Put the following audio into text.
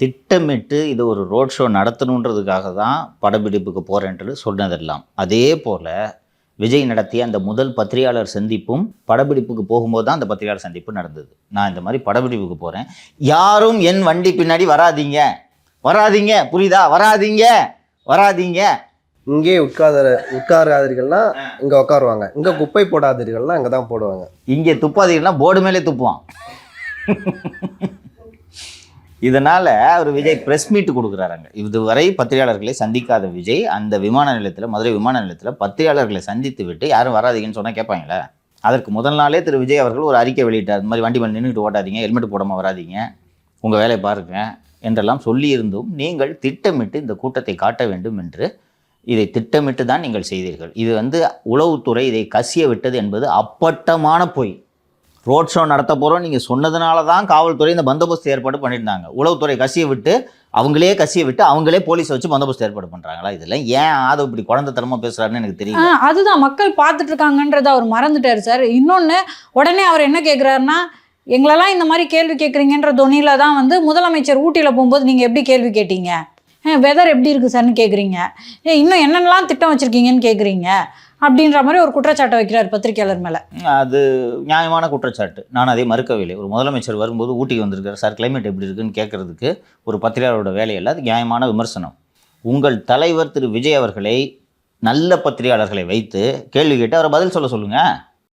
திட்டமிட்டு இது ஒரு ரோட் ஷோ நடத்தணுன்றதுக்காக தான் படப்பிடிப்புக்கு போகிறேன்றது சொன்னதெல்லாம். அதே போல் விஜய் நடத்திய அந்த முதல் பத்திரிகையாளர் சந்திப்பும் படப்பிடிப்புக்கு போகும்போது தான் அந்த பத்திரிகையாளர் சந்திப்பு நடந்தது. நான் இந்த மாதிரி படப்பிடிப்புக்கு போகிறேன் யாரும் என் வண்டி பின்னாடி வராதீங்க. வராதீங்க. புரியுதா? வராதீங்க. வராதீங்க. இங்கே உட்கார உட்காராதீர்கள்னா இங்கே உட்காருவாங்க. இங்கே குப்பை போடாதீர்கள்னா அங்கே தான் போடுவாங்க. இங்கே துப்பாதீங்கன்னா போர்டு மேலே துப்புவான். இதனால் அவர் விஜய் ப்ரெஸ் மீட் கொடுக்குறாருங்க. இதுவரை பத்திரிகையாளர்களை சந்திக்காத விஜய் அந்த விமான நிலையத்தில் மதுரை விமான நிலையத்தில் பத்திரிகையாளர்களை சந்தித்து விட்டு யாரும் வராதீங்கன்னு சொன்னால் கேட்பாங்களே? அதற்கு முதல் நாளே திரு விஜய் அவர்கள் ஒரு அறிக்கை வெளியிட்டார். இந்த மாதிரி வண்டி மேலே நின்றுட்டு ஓட்டாதீங்க ஹெல்மெட் போடாமல் வராதீங்க உங்கள் வேலையை பாருங்க என்றெல்லாம் சொல்லியிருந்தும் நீங்கள் திட்டமிட்டு இந்த கூட்டத்தை காட்ட வேண்டும் என்று இதை திட்டமிட்டு தான் நீங்கள் செய்தீர்கள். இது வந்து உளவுத்துறை இதை கசிய விட்டது என்பது அப்பட்டமான பொய். ரோட் ஷோ நடத்த போகிறோம் நீங்கள் சொன்னதுனால தான் காவல்துறை இந்த பந்தோபஸ்து ஏற்பாடு பண்ணியிருந்தாங்க. உளவுத்துறை கசிய விட்டு அவங்களே கசிய விட்டு அவங்களே போலீஸ் வச்சு பந்தோபஸ்து ஏற்பாடு பண்ணுறாங்களா இதெல்லாம் ஏன் ஆதவ் இப்படி குழந்தைத்தனமாக பேசுகிறாருன்னு எனக்கு ஆ, தெரியல. அதுதான். மக்கள் பார்த்துட்டு இருக்காங்கன்றத அவர் மறந்துட்டார் சார். இன்னொன்று உடனே அவர் என்ன கேட்குறாருன்னா எங்களெல்லாம் இந்த மாதிரி கேள்வி கேட்குறீங்கன்ற தொனியில தான் வந்து முதலமைச்சர் ஊட்டியில் போகும்போது நீங்கள் எப்படி கேள்வி கேட்டீங்க? வெதர் எப்படி இருக்குது சார்னு கேட்குறீங்க ஏ இன்னும் என்னென்னலாம் திட்டம் வச்சுருக்கீங்கன்னு கேட்குறீங்க அப்படின்ற மாதிரி ஒரு குற்றச்சாட்டை வைக்கிறார் பத்திரிக்கையாளர் மேலே. அது நியாயமான குற்றச்சாட்டு. நான் அதை மறுக்கவில்லை. ஒரு முதலமைச்சர் வரும்போது ஊட்டிக்கு வந்திருக்கார். சார் கிளைமேட் எப்படி இருக்குன்னு கேட்கறதுக்கு ஒரு பத்திரிகையாளரோட வேலையல்ல அது நியாயமான விமர்சனம். உங்கள் தலைவர் திரு. விஜய் அவர்களை நல்ல பத்திரிகையாளர்களை வைத்து கேள்வி கேட்டு அவரை பதில் சொல்ல சொல்லுங்கள்